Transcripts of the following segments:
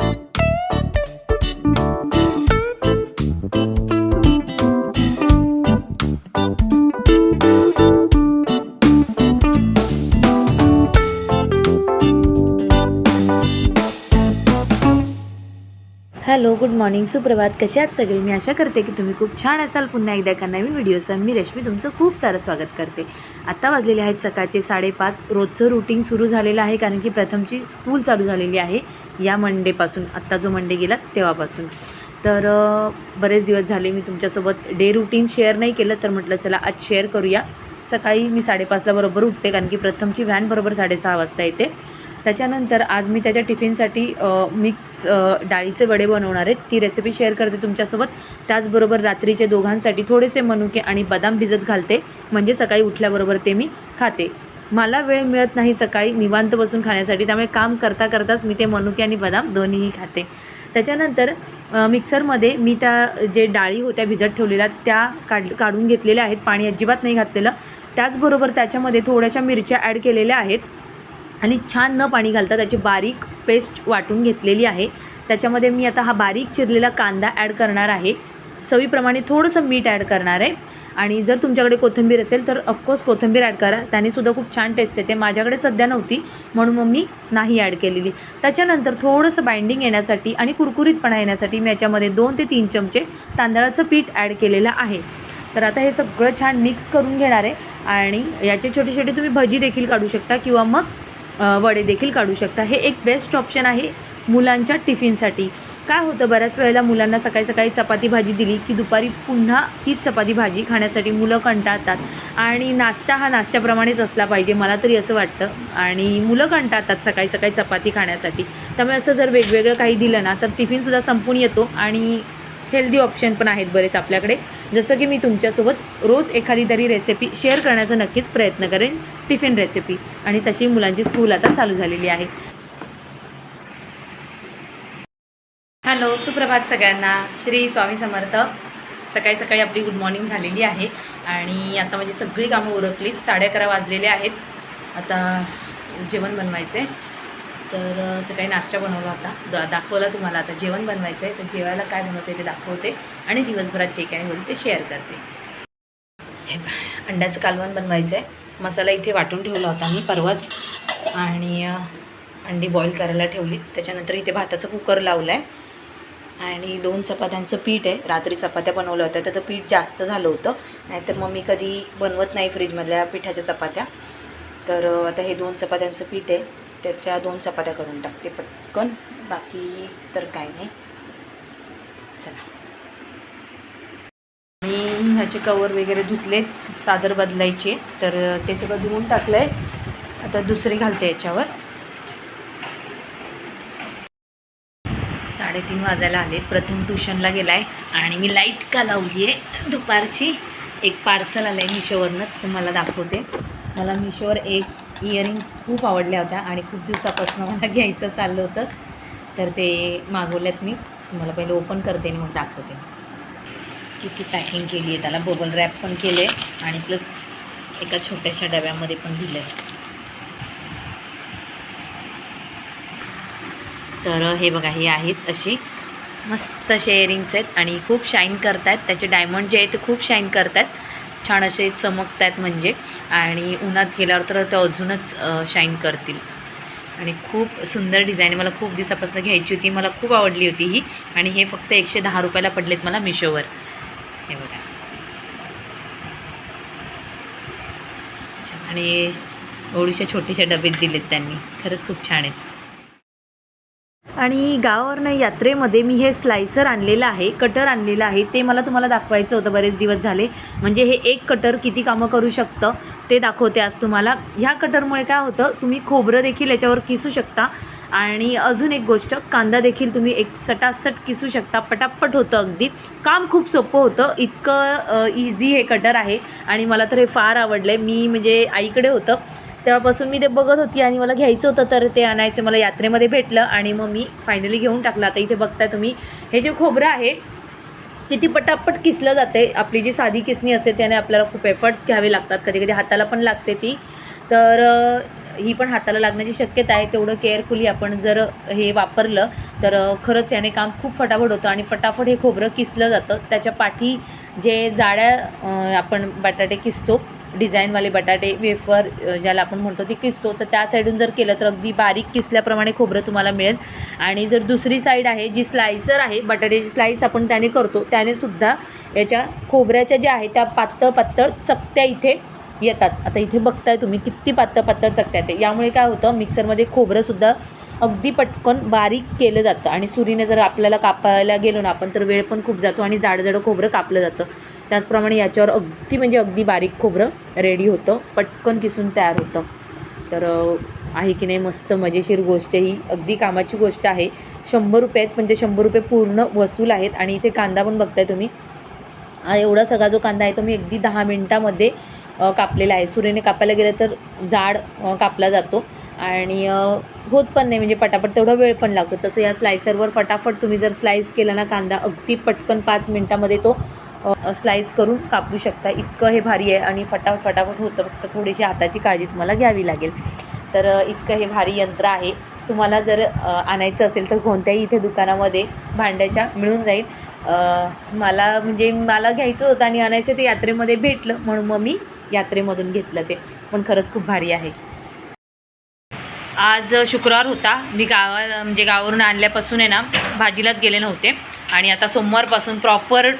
Hello good morning. सुप्रभात. कसे आहात सगळे? मी आशा करते की तुम्ही खूप छान असाल. पुन्हा एकदा एका नवीन व्हिडिओसह मी रश्मी तुमचं खूप सारं स्वागत करते. आत्ता वाजलेले आहेत सकाळचे साडेपाच. रोजचं रुटीन सुरू झालेलं आहे कारण की प्रथमची स्कूल चालू झालेली आहे. या मंडेपासून. आत्ता जो मंडे गेला तेव्हापासून. तर बरेच दिवस झाले मी तुमच्यासोबत डे रुटीन शेअर नाही केलं. तर म्हटलं चला आज शेअर करूया. सकाळी मी साडेपाचला बरोबर उठते कारण की प्रथमची व्हॅन बरोबर साडेसहा वाजता येते. त्याच्यानंतर आज मी त्याच्या टिफिनसाठी मिक्स डाळीचे वडे बनवणार आहेत. ती रेसिपी शेअर करते तुमच्यासोबत. त्याचबरोबर रात्रीचे दोघांसाठी थोडेसे मनुके आणि बदाम भिजत घालते. म्हणजे सकाळी उठल्याबरोबर ते मी खाते. मला वेळ मिळत नाही सकाळी निवांत बसून खाण्यासाठी. त्यामुळे काम करता करताच मी ते मनुके आणि बदाम दोन्हीही खाते. त्याच्यानंतर मिक्सरमध्ये मी त्या जे डाळी होत्या भिजत ठेवलेल्या त्या काढ काढून घेतलेल्या आहेत. पाणी अजिबात नाही घातलेलं. त्याचबरोबर त्याच्यामध्ये थोड्याशा मिरच्या ॲड केलेल्या आहेत. आणि छान न पाणी घालता त्याची बारीक पेस्ट वाटून घेतलेली आहे. त्याच्यामध्ये मी आता हा बारीक चिरलेला कांदा ॲड करणार आहे. चवीप्रमाणे थोडंसं मीठ ॲड करणार आहे. आणि जर तुमच्याकडे कोथिंबीर असेल तर ऑफकोर्स कोथिंबीर ॲड करा. त्यानेसुद्धा खूप छान टेस्ट येते. माझ्याकडे सध्या नव्हती म्हणून मग मी नाही ॲड केलेली. त्याच्यानंतर थोडंसं बाइंडिंग येण्यासाठी आणि कुरकुरीतपणा येण्यासाठी मी याच्यामध्ये दोन ते तीन चमचे तांदळाचं पीठ ॲड केलेलं आहे. तर आता हे सगळं छान मिक्स करून घेणार आहे. आणि याचे छोटे छोटे तुम्ही भजी देखील काढू शकता किंवा मग वडे देखील काढू शकता. हे एक बेस्ट ऑप्शन आहे मुलांच्या टिफिनसाठी. काय होतं बऱ्याच वेळेला मुलांना सकाळी सकाळी चपाती भाजी दिली की दुपारी पुन्हा तीच चपाती भाजी खाण्यासाठी मुलं कंटाळतात. आणि नाश्ता हा नाश्त्याप्रमाणेच असला पाहिजे मला तरी असं वाटतं. आणि मुलं कंटाळतात सकाळी सकाळी चपाती खाण्यासाठी. त्यामुळे असं जर वेगवेगळं काही दिलं ना तर टिफिनसुद्धा संपून येतो आणि हेल्दी ऑप्शन पण आहेत बरेच आपल्याकडे. जसं की मी तुमच्यासोबत रोज एखादी तरी रेसिपी शेअर करण्याचा नक्कीच प्रयत्न करेन. टिफिन रेसिपी आणि तशी मुलांची स्कूल आता चालू झालेली आहे. हॅलो सुप्रभात सगळ्यांना. श्री स्वामी समर्थ. सकाळी सकाळी आपली गुड मॉर्निंग झालेली आहे. आणि आता माझी सगळी कामं उरकलीत. साडे अकरा वाजलेले आहेत. आता जेवण बनवायचं आहे तर सकाळी नाश्ता बनवला होता. दा दाखवला तुम्हाला आता जेवण बनवायचं आहे तर जेवायला काय बनवते ते दाखवते आणि दिवसभरात जे काय होईल ते शेअर करते. हे अंड्याचं कालवण बनवायचं आहे मसाला इथे वाटून ठेवला होता मी परवाच आणि अंडी बॉईल करायला ठेवली. त्याच्यानंतर इथे भाताचं कुकर लावलं आहे आणि दोन चपात्यांचं पीठ आहे. रात्री चपात्या बनवल्या होत्या. त्याचं पीठ जास्त झालं होतं. नाहीतर मग मी कधी बनवत नाही फ्रीजमधल्या पिठाच्या चपात्या. तर आता हे दोन चपात्यांचं पीठ आहे. त्याच्या दोन चपात्या करून टाकते पटकन. बाकी तर काय नाही. चला. आणि ह्याचे कवर वगैरे धुतले चादर बदलायची. तर ते सगळं धुवून टाकलं आहे आता दुसरी घालते याच्यावर. साडेतीन वाजायला आले प्रथम ट्युशनला गेला आहे आणि मी लाइट का लावली आहे दुपारची. एक पार्सल आलं आहे मिशोवरनं तुम्हाला दाखवते. मला मिशोवर एक इयरिंग्स खूप आवडल्या होत्या आणि खूप दिवसापासून मला घ्यायचं चाललं होतं. तर ते मागवल्यात मी. तुम्हाला पहिले ओपन करते आणि मग दाखवते. किती पॅकिंग केली आहे. त्याला बबल रॅप पण केले आणि प्लस एका छोट्याशा डब्यामध्ये पण दिलं. आहे तर हे बघा हे आहेत अशी मस्त असे इयरिंग्स आहेत आणि खूप शाईन करत आहेत त्याचे डायमंड जे आहेत ते खूप शाईन करत आहेत छान असे चमकत आहेत म्हणजे. आणि उन्हात गेल्यावर तर ते अजूनच शाईन करतील. आणि खूप सुंदर डिझाईन मला खूप दिवसापासून घ्यायची होती. मला खूप आवडली होती ही. आणि हे फक्त एकशे दहा रुपयाला पडलेत मला मिशोवर. हे बघा. आणि एवढीशा छोटीशा डबेत दिलेत त्यांनी. खरंच खूप छान आहेत. आणि गावावरनं यात्रेमध्ये मी हे स्लायसर आणलेलं आहे कटर आणलेलं आहे. ते मला तुम्हाला दाखवायचं होतं बरेच दिवस झाले. म्हणजे हे एक कटर किती कामं करू शकतं ते दाखवते आज तुम्हाला. ह्या कटरमुळे काय होतं तुम्ही खोबरं देखील याच्यावर किसू शकता. आणि अजून एक गोष्ट कांदा देखील तुम्ही एक सटासट किसू शकता. पटापट होतं अगदी. काम खूप सोपं होतं. इतकं इझी हे कटर आहे. आणि मला तर हे फार आवडलं आहे मी म्हणजे आईकडे होतं. तेव्हापासून मी ते बघत होती आणि मला घ्यायचं होतं तर ते आणायचं. मला यात्रेमध्ये भेटलं आणि मग मी फायनली घेऊन टाकलं. आता इथे बघताय तुम्ही हे जे खोबरं आहे किती पटापट किसलं जाते आपली जी साधी किसणी असते त्याने आपल्याला खूप एफर्ट्स घ्यावे लागतात. कधी कधी हाताला पण लागते ती. तर ही पण हाताला लागण्याची शक्यता आहे. तेवढं केअरफुली आपण जर हे वापरलं तर खरंच याने काम खूप फटाफट होतं आणि फटाफट हे खोबरं किसलं जातं. त्याच्या पाठी जे जाड्या आपण बटाटे किसतो डिझाईनवाले बटाटे वेफर ज्याला आपण म्हणतो ते किसतो. तर त्या साईडून जर केलं तर अगदी बारीक किसल्याप्रमाणे खोबरं तुम्हाला मिळेल. आणि जर दुसरी साईड आहे जी स्लायसर आहे बटाट्याची स्लाईस आपण त्याने करतो त्याने सुद्धा याच्या खोबऱ्याच्या ज्या आहेत त्या पातळ पातळ चकत्या इथे येतात. आता इथे बघताय तुम्ही किती पातळ पातळ चकत्या ते यामुळे काय होतं मिक्सरमध्ये खोबरंसुद्धा अगदी पटकन बारीक केलं जातं. आणि सुरीने जर आपल्याला कापायला गेलो ना आपण तर वेळ पण खूप जातो आणि जाडजाडं खोबरं कापलं जातं. त्याचप्रमाणे याच्यावर अगदी म्हणजे अगदी बारीक खोबरं रेडी होतं. पटकन किसून तयार होतं. तर आहे की नाही मस्त मजेशीर गोष्ट ही. अगदी कामाची गोष्ट आहे. शंभर रुपये आहेत पण ते शंभर रुपये पूर्ण वसूल आहेत. आणि इथे कांदा पण बघताय तुम्ही. एवढा सगळा जो कांदा आहे तो मी अगदी दहा मिनटामध्ये कापलेला आहे. सुरेने कापायला गेलं तर जाड कापला जातो. आणि होत पण नाही म्हणजे पटापट तेवढा वेळ पण लागतो. तसं या स्लायसरवर फटाफट तुम्ही जर स्लाईस केला ना कांदा अगदी पटकन पाच मिनटामध्ये तो स्लाईस करून कापू शकता. इतकं हे भारी आहे आणि फटाफट फटाफट होतं. फक्त थोडीशी हाताची काळजी तुम्हाला घ्यावी लागेल. तर इतकं हे भारी यंत्र आहे. तुम्हाला जर आणायचं असेल तर कोणत्याही इथे दुकानामध्ये भांड्याच्या मिळून जाईल. मला म्हणजे मला घ्यायचं होतं आणि आणायचं ते यात्रेमध्ये भेटलं म्हणून मग मी यात्रेमधून घेतलं ते. पण खरंच खूप भारी आहे. आज शुक्रवार होता. मी गावा म्हणजे गावावरून आणल्यापासून आहे ना भाजीलाच गेले नव्हते. आणि आता सोमवारपासून प्रॉपर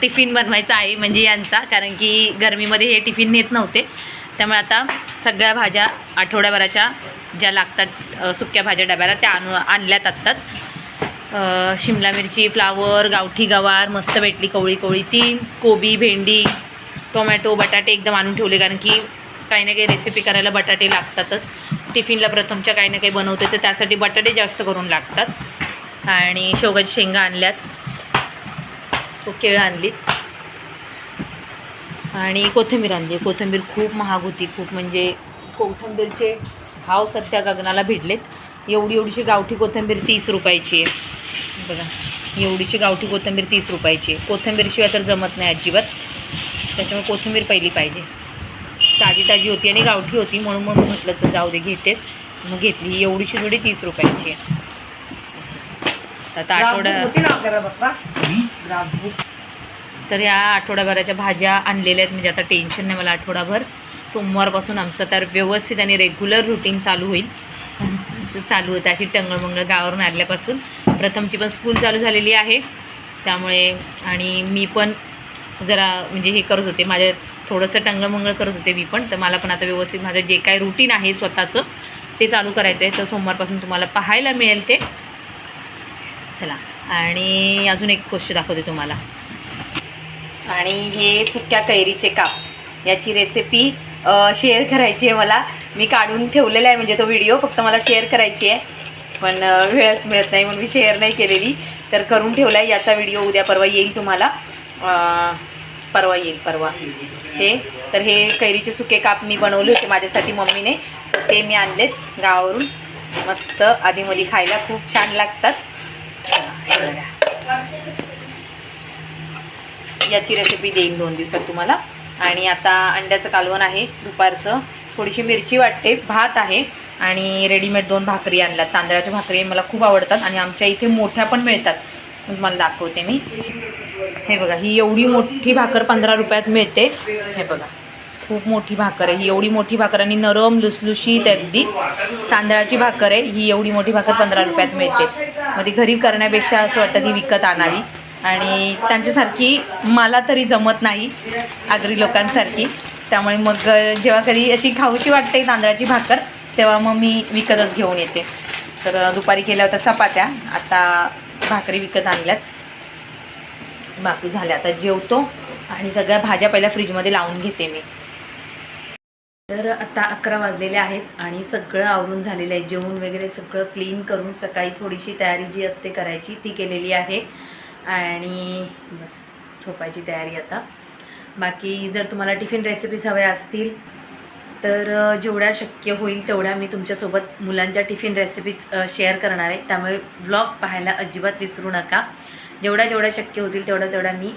टिफिन बनवायचा आहे म्हणजे यांचा. कारण की गरमीमध्ये हे टिफिन नेत नव्हते. त्यामुळे आता सगळ्या भाज्या आठवड्याभराच्या ज्या लागतात सुक्या भाज्या डब्याला त्या आणू आणल्यात आत्ताच. शिमला मिरची फ्लावर गावठी गवार मस्त भेटली कवळी कवळी. ती कोबी भेंडी टोमॅटो बटाटे एकदम आणून ठेवले. कारण की काही ना काही रेसिपी करायला बटाटे लागतातच. टिफिनला प्रथमच्या काही ना काही बनवते तर त्यासाठी बटाटे जास्त करून लागतात. आणि शेवगाची शेंगा आणल्यात. तो केळं आणली आणि कोथिंबीर आणली. कोथिंबीर खूप महाग होती. खूप म्हणजे कोथिंबीरचे भाव सध्या गगनाला भिडलेत. एवढी एवढीची गावठी कोथिंबीर तीस रुपयाची आहे. बघा. एवढीची गावठी कोथिंबीर तीस रुपयाची आहे. कोथिंबीरशिवाय तर जमत नाही अजिबात. त्याच्यामुळे कोथिंबीर पहिली पाहिजे. ताजी ताजी होती आणि गावठी होती म्हणून मग मी म्हटलं चल जाऊ दे घेतेच मग घेतली. ही एवढीशी थोडी तीस रुपयाची. आता आठवड्या तर या आठवड्याभराच्या भाज्या आणलेल्या आहेत. म्हणजे आता टेन्शन नाही मला आठवडाभर. सोमवारपासून आमचं तर व्यवस्थित आणि रेग्युलर रुटीन चालू होईल. तर चालू होतं. अशी टंगळमंगळ गावावरून आणल्यापासून प्रथमची पण स्कूल चालू झालेली आहे. त्यामुळे आणि मी पण जरा म्हणजे हे करत होते. माझ्या थोडंसं टंगळमंगळ करत होते मी पण. तर मला पण आता व्यवस्थित माझं जे काय रुटीन आहे स्वतःचं ते चालू करायचं आहे तर सोमवारपासून तुम्हाला पाहायला मिळेल ते. चला. आणि अजून एक गोष्ट दाखवते तुम्हाला. आणि हे सुक्या कैरीचे काप. याची रेसिपी शेअर करायची आहे मला. मी काढून ठेवलेला आहे म्हणजे तो व्हिडिओ फक्त मला शेअर करायची आहे. पण वेळच मिळत नाही म्हणून मी शेअर नाही केलेली. तर करून ठेवला आहे याचा व्हिडिओ उद्या परवा येईल तुम्हाला. परवा येईल परवा. ते तर हे कैरीचे सुके काप मी बनवले होते माझ्यासाठी मम्मीने. ते मी आणलेत गावावरून. मस्त आधीमध्ये खायला खूप छान लागतात. याची रेसिपी देईन दोन दिवसात तुम्हाला. आणि आता अंड्याचं कालवण आहे दुपारचं. थोडीशी मिरची वाटते भात आहे. आणि रेडीमेड दोन भाकरी आणल्यात. तांदळाच्या भाकरी मला खूप आवडतात आणि आमच्या इथे मोठ्या पण मिळतात. तुम्हाला दाखवते मी. हे बघा ही एवढी मोठी भाकर पंधरा रुपयात मिळते. हे बघा खूप मोठी भाकर आहे. ही एवढी मोठी भाकर आणि नरम लुसलुशीत अगदी तांदळाची भाकर आहे. ही एवढी मोठी भाकर पंधरा रुपयात मिळते. मग ती घरी करण्यापेक्षा असं वाटतं ती विकत आणावी. आणि त्यांच्यासारखी मला तरी जमत नाही आगरी लोकांसारखी. त्यामुळे मग जेव्हा कधी अशी खाऊशी वाटते तांदळाची भाकर तेव्हा मग मी विकतच घेऊन येते. तर दुपारी केल्या होत्या चपात्या. आता भाकरी विकत आणल्यात. बाकी झाल्या. आता जेवतो आणि सगळ्या भाज्या पहिल्या फ्रीजमध्ये लावून घेते मी. तर आता अकरा वाजलेले आहेत आणि सगळं आवरून झालेलं आहे. जेवण वगैरे सगळं क्लीन करून सकाळी थोडीशी तयारी जी असते करायची ती केलेली आहे. आणि बस झोपायची तयारी आता. बाकी जर तुम्हाला टिफिन रेसिपीज हव्या असतील तर जेवढ्या शक्य होईल तेवढ्या मी तुमच्यासोबत मुलांच्या टिफिन रेसिपीज शेअर करणार आहे. त्यामुळे व्लॉग पाहायला अजिबात विसरू नका. जेवढ्या जेवढ्या शक्य होतील तेवढ्या तेवढ्या मी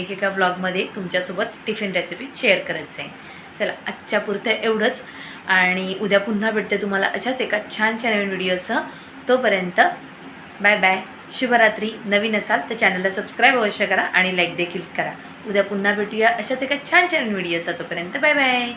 एकेका व्लॉगमध्ये तुमच्यासोबत टिफिन रेसिपी शेअर करत जाईन. चला आजच्या पुरतं एवढंच. आणि उद्या पुन्हा भेटते तुम्हाला अशाच एका छानशा नवीन व्हिडिओसह तोपर्यंत बाय बाय शुभरात्री. नवीन असाल तर चॅनलला सबस्क्राईब अवश्य करा आणि लाईक देखील करा. उद्या पुन्हा भेटूया अशाच एका छान छान व्हिडिओसह तोपर्यंत बाय बाय